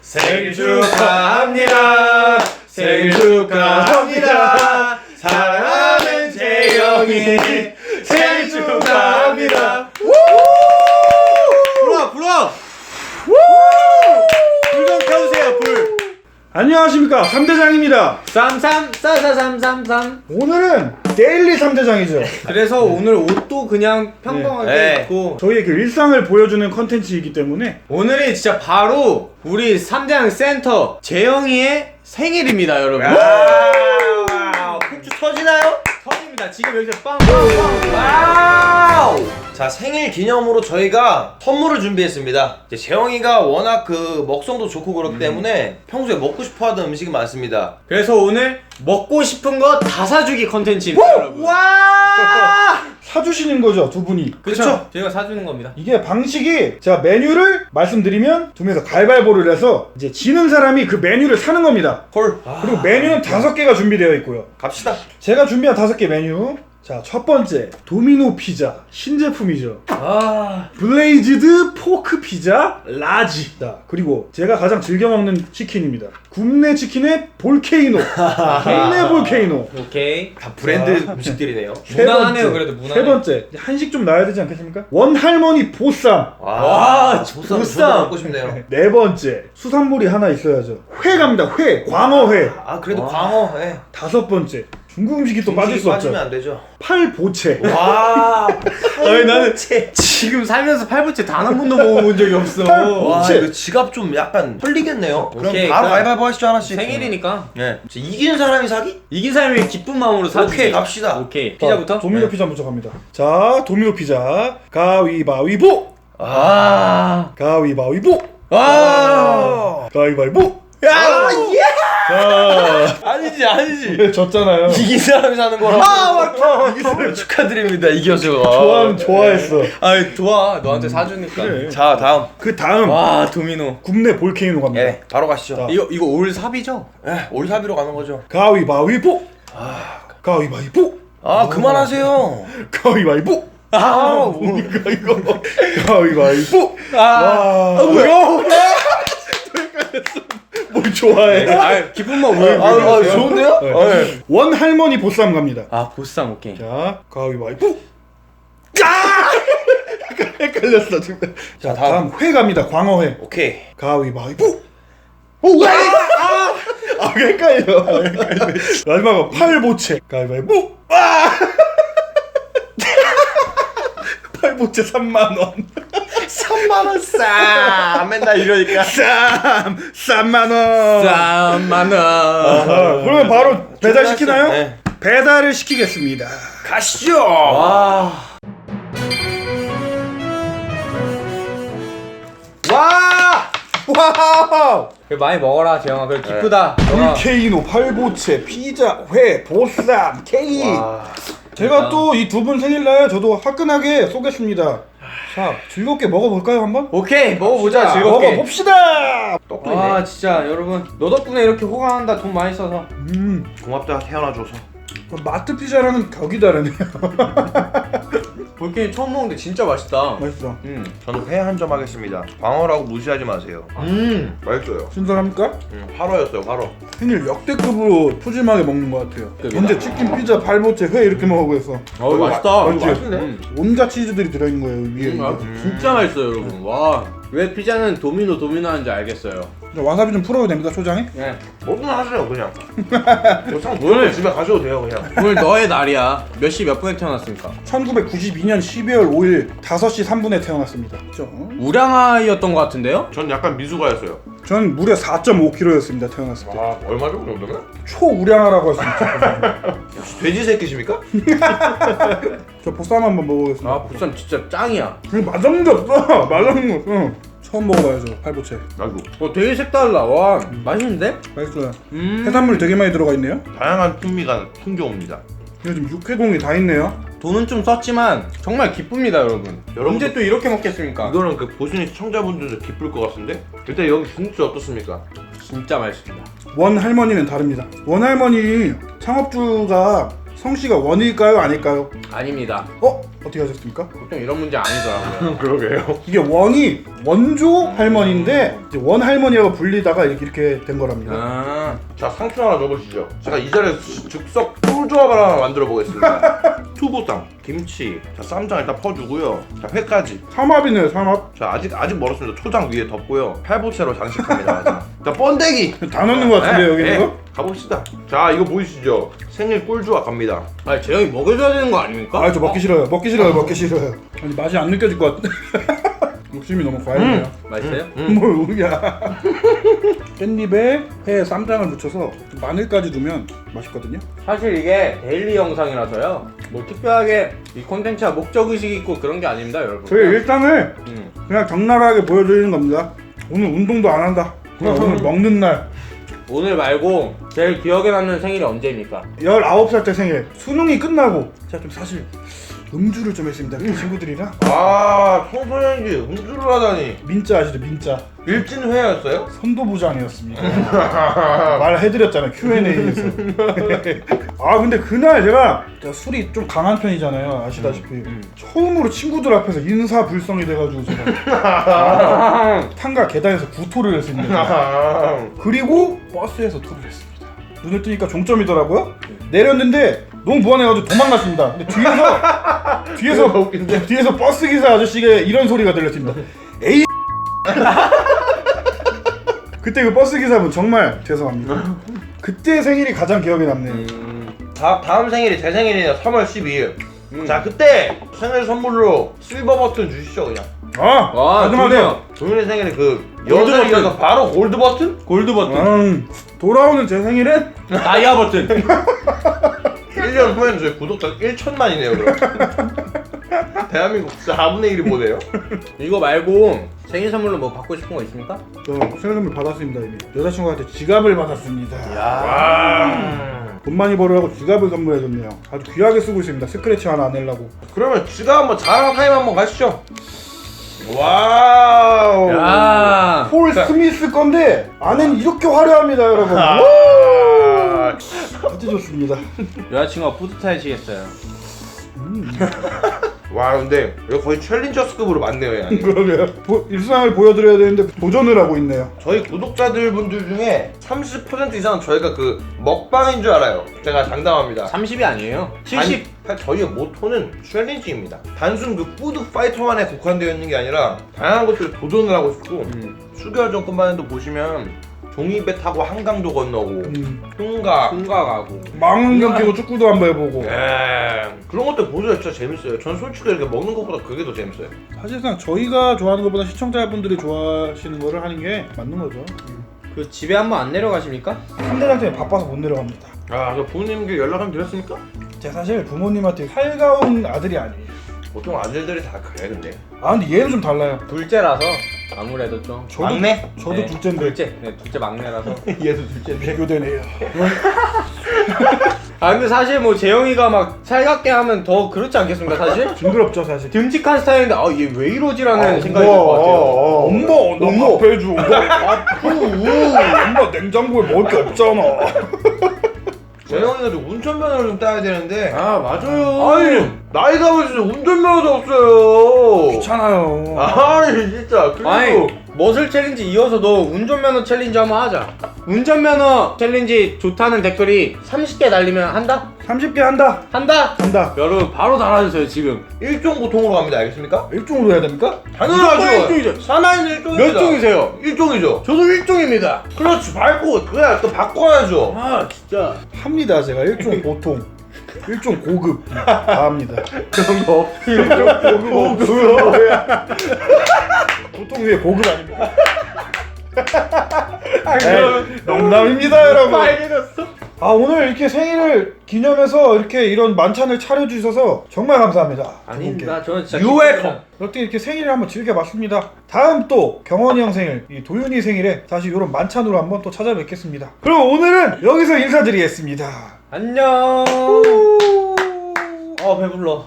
생일 축하합니다. 생일 축하합니다. 사랑하는 재영이 생일 축하합니다. 불어 불어. 불좀 켜주세요 불. 안녕하십니까 3대장입니다 쌈쌈 싸사삼삼삼 오늘은 데일리 3대장이죠 그래서 오늘 옷도 그냥 평범하게 네. 입고 저희의 그 일상을 보여주는 컨텐츠이기 때문에 오늘이 진짜 바로 우리 삼장 센터 재영이의 생일입니다 여러분 와우. 폭주 터지나요? 터집니다 지금 여기서 빵빵빵 와우! 자 생일 기념으로 저희가 선물을 준비했습니다. 이제 재영이가 워낙 그 먹성도 좋고 그렇기 때문에 평소에 먹고 싶어하던 음식이 많습니다. 그래서 오늘 먹고 싶은 거 다 사주기 컨텐츠입니다 여러분 와! 사주시는 거죠 두 분이. 그렇죠 저희가 사주는 겁니다. 이게 방식이 자 메뉴를 말씀드리면 두 명에서 가위바위보를 해서 이제 지는 사람이 그 메뉴를 사는 겁니다. 헐. 그리고 메뉴는 다섯 개가 준비되어 있고요. 갑시다. 제가 준비한 다섯 개 메뉴 자 첫 번째 도미노 피자 신제품이죠 아. 블레이즈드 포크 피자 라지 자 그리고 제가 가장 즐겨 먹는 치킨입니다 굽네 치킨의 볼케이노 굽네 볼케이노 오케이 다 브랜드 자. 음식들이네요. 세 무난하네요, 번째, 그래도 무난해. 세 번째 한식 좀 나야 되지 않겠습니까? 원할머니 보쌈 와, 보쌈. 보쌈 먹고 싶네요. 네 번째 수산물이 하나 있어야죠 회 갑니다 회 광어회 아 그래도 광어. 예. 다섯 번째 중국 음식이 또 빠질 수 빠지면 없죠 안 되죠. 팔보채 와. 아니, 나는 채. 지금 살면서 팔부채 단 한 번도 먹어본 적이 없어 와 채. 이거 지갑 좀 약간 털리겠네요. 그럼 오케이, 바로 그럼 가위바위보 하시죠 하나씩. 생일이니까 예. 네. 이기는 사람이 사기? 이긴 사람이 기쁜 마음으로 사주지 오케이 갑시다. 오케이 피자부터? 자, 도미노 네. 피자 먼저 갑니다 자 도미노 피자 가위바위보 아. 가위바위보 아. 가위바위보 야, 예! 자 아니지, 아니지. 네, 졌잖아요 이긴 사람이 사는 거라고. 아, 축하드립니다. 이겨서. 좋아 좋아했어 아이 좋아 너한테 사주니까 그래. 자, 다음. 그 다음 와 도미노 굽네 볼케이노 갑니다 예, 바로 가시죠. 자. 이거 이거 올 삽이죠? 예, 올사비로 가는 거죠. 가위바위보 가위바위보 아, 그만하세요. 가위바위보 아, 뭡니까 이거 가위바위보 아, 와 뭐야? 뭘 좋아해 아 기쁜 마음 왜? 아, 아, 좋은데요? 네. 아, 예. 원 할머니 보쌈 갑니다 아 보쌈 오케이 자 가위바위보 아! 헷갈렸어 지금 자, 자 다음 회 갑니다 광어회 오케이. 가위바위보 오! 아! 아 헷갈려 헷갈려. 마지막으로 팔보채 가위바위보 아! 팔보채 3만 원 3만원 싸! 맨날 이러니까. 쌈! 3만원 쌈만원 아, 그러면 바로 배달시키나요? 네. 배달을 시키겠습니다 가시죠! 와 와! 와우! 그래, 많이 먹어라 재영아 그래 기쁘다 너가 볼케이노, 팔보채, 피자, 회, 보쌈, 케이크 제가 또 이 두 분 생일날 저도 화끈하게 쏘겠습니다 자 즐겁게 먹어볼까요 한번? 오케이 먹어보자 즐겁게. 먹어봅시다! 떡도 있네. 아 진짜 여러분. 너 덕분에 이렇게 호강한다 돈 많이 써서. 음. 고맙다, 태어나줘서. 마트 피자랑은 격이 다르네요 볼케이 처음 먹는데 진짜 맛있다 맛있어 음. 저는 회 한 점 하겠습니다. 광어라고 무시하지 마세요. 음. 맛있어요. 신선합니까? 음, 화로였어요, 화로. 생일 역대급으로 푸짐하게 먹는 것 같아요 급이다. 언제 치킨, 피자, 팔보채, 회 이렇게 먹어보겠어 어 맛있다 맛있지? 맛있네. 음. 온갖 치즈들이 들어있는 거예요 위에 음, 아, 진짜 맛있어요 여러분 와 왜 피자는 도미노 도미노 하는지 알겠어요 자, 와사비 좀 풀어도 됩니다 초장에? 네. 뭐든 하세요, 그냥. 오늘- 집에 가셔도 돼요, 그냥. 오늘 너의 날이야 몇 시 몇 분에 태어났습니까? 1992년 12월 5일 5시 3분에 태어났습니다 그죠? 우량아이였던 것 같은데요? 전 약간 미숙아였어요. 전 무려 4.5kg였습니다 태어났을 때. 아, 얼마죠, 그 정도면? 초우량하라고 할 수 있죠 돼지 새끼십니까? 저 보쌈 한번 먹어보겠습니다. 아 보쌈 진짜 짱이야. 이거 맛없는 게 없어. 맛없는 거 없어. 처음 먹어봐야죠 팔보채. 아이고. 어 되게 색달라. 와 맛있는데? 맛있어요. 음. 해산물이 되게 많이 들어가 있네요. 다양한 풍미가 풍겨옵니다. 이거 지금 육회공이 다 있네요 돈은 좀 썼지만 정말 기쁩니다 여러분 여러분- 언제 또 이렇게 먹겠습니까? 이거는 그 보시는 시청자분들도 기쁠 것 같은데? 일단 여기 분수 어떻습니까? 진짜 맛있습니다 원 할머니는 다릅니다 원 할머니 창업주가 성씨가 원일까요 아닐까요? 아닙니다. 어? 어떻게 하셨습니까? 보통 이런 문제 아니더라고요. 그러게요. 이게 원이 원조 할머니인데 이제 원 할머니하고 불리다가 이렇게, 이렇게 된 거랍니다. 아, 자 상추 하나 넣어보시죠. 제가 이 자리에서 즉석 꿀조합을 하나 만들어 보겠습니다. 투보쌈, 김치, 자 쌈장 일단 퍼주고요. 자 회까지. 삼합이네요 삼합. 자 아직 아직 멀었습니다. 초장 위에 덮고요. 팔보채로 장식합니다. 자, 자 번데기. 다 넣는 거 같은데요 여기 네, 있는 네. 거? 가봅시다. 자 이거 보이시죠? 생일 꿀조합 갑니다. 아니 재영이 먹여줘야 되는 거 아닙니까? 아 저 먹기 싫어요. 먹기 싫어요. 먹기 싫어요. 아니 맛이 안 느껴질 것 같은데. 욕심이 너무 과해요. 맛있어요? 뭘 우야. 깻잎에 회 쌈장을 묻혀서 마늘까지 두면 맛있거든요. 사실 이게 데일리 영상이라서요. 뭐 특별하게 이 콘텐츠가 목적 의식이 있고 그런 게 아닙니다, 여러분. 저희 일상을 음. 그냥 적나라하게 보여드리는 겁니다. 오늘 운동도 안 한다. 그냥 오늘 먹는 날. 오늘 말고 제일 기억에 남는 생일이 언제입니까? 19살 때 생일. 수능이 끝나고 제가 좀 사실 음주를 좀 했습니다. 그 친구들이랑. 아 청소년기 음주를 하다니 민자 아시죠? 민자. 일진회였어요? 선도부장이었습니다. 말해드렸잖아요 Q&A에서. 아 근데 그날 제가 제가 술이 좀 강한 편이잖아요 아시다시피 처음으로 친구들 앞에서 인사불성이 돼가지고 제가 탄가 계단에서 구토를 했습니다. 그리고 버스에서 토를 했습니다. 눈을 뜨니까 종점이더라고요. 내렸는데 너무 무안해가지고 도망갔습니다. 근데 뒤에서 뒤에서 웃긴데. 뒤에서 버스 기사 아저씨가 이런 소리가 들렸습니다. 에이. 그때 그 버스 기사분 정말 죄송합니다. 그때 생일이 가장 기억에 남네요. 음. 다, 다음 생일이 제 생일이네요 3월 12일 음. 자 그때 생일 선물로 실버 버튼 주시죠 그냥 아, 와, 마지막에 동현이 생일에 그 여덟 버튼. 이어서 바로 골드 버튼? 골드 버튼, 음, 돌아오는 제 생일은 다이아 버튼. 1년 후에는 저희 구독자 1천만이네요 그럼 대한민국 4분의 1이 뭐네요? 이거 말고 생일 선물로 뭐 받고 싶은 거 있습니까? 저 생일 선물 받았습니다 이미. 여자친구한테 지갑을 받았습니다. 와 돈 많이 벌으라고 지갑을 선물해줬네요. 아주 귀하게 쓰고 있습니다. 스크래치 하나 안 내려고. 그러면 지가 한번 자랑 타임 한번 가시죠 와우 야, 폴 스미스 건데 안에는 이렇게 화려합니다 여러분. 아. 아주 좋습니다. 여자친구가 뿌듯해지겠어요. 와 근데 이거 거의 챌린저스급으로 많네요 양이. 그러게요. 보- 일상을 보여드려야 되는데 도전을 하고 있네요. 저희 구독자들 분들 중에 30% 이상은 저희가 그 먹방인 줄 알아요. 제가 장담합니다. 30이 아니에요. 70. 아니, 저희의 모토는 챌린지입니다. 단순 그 푸드 파이터만에 국한되어 있는 게 아니라 다양한 것들에 도전을 하고 싶고 음. 수개월 전까만 해도 보시면 종이배 타고 한강도 건너고 음, 흉가 생각하고. 망원경 끼고 축구도 한번 해보고. 예, 그런 것들 보셔야 진짜 재밌어요. 전 솔직히 이렇게 먹는 것보다 그게 더 재밌어요. 사실상 저희가 좋아하는 것보다 시청자분들이 좋아하시는 거를 하는 게 맞는 거죠. 그 집에 한번 안 내려가십니까? 3대장 때문에 바빠서 못 내려갑니다. 아, 그 부모님께 연락 한번 드렸습니까? 제가 사실 부모님한테 살가운 아들이 아니에요. 보통 아들들이 다 그래 근데. 아 근데 얘는 좀 달라요. 둘째라서 아무래도 좀. 저도, 막내? 저도 네, 둘째인데 둘째. 네, 둘째 막내라서. 얘도 둘째인데. 비교되네요. 아 근데 사실 뭐 재영이가 막 살갑게 하면 더 그렇지 않겠습니까 사실? 징그럽죠 사실. 듬직한 스타일인데 아 얘 왜 이러지라는 아, 생각이 들 것 같아요. 엄마 나밥 해줘. 아프. 엄마 냉장고에 먹을 게 없잖아. 좀 운전면허를 좀 따야 되는데. 아 맞아요. 아니 나이가 벌써 운전면허도 없어요. 귀찮아요. 아니 진짜 그리고 아니 머슬 챌린지 이어서 너 운전면허 챌린지 한번 하자. 운전면허 챌린지 좋다는 댓글이 30개 달리면 한다? 30개 한다. 한다? 한다. 여러분 바로 달아주세요 지금. 일종 고통으로 갑니다. 알겠습니까? 일종으로 해야 됩니까? 당연하죠. 일종이죠. 사나이는 일종입니다. 몇 종이세요? 일종이죠. 저도 1종입니다. 그렇지 밟고 그래야 또 바꿔야죠. 아 진짜. 합니다 제가 일종 보통. 일종 고급 다 합니다. 그런 거. 보통 위에 고급 아닙니까? 에이, 농담입니다 여러분. 빨개졌어. 아 오늘 이렇게 생일을 기념해서 이렇게 이런 만찬을 차려주셔서 정말 감사합니다. 아닙니다. 저는 진짜. Welcome. 어떻게 이렇게 생일을 한번 즐겨봤습니다. 다음 또 경원이 형 생일, 이 도윤이 생일에 다시 이런 만찬으로 한번 또 찾아뵙겠습니다. 그럼 오늘은 여기서 인사드리겠습니다. 안녕. 어 배불러.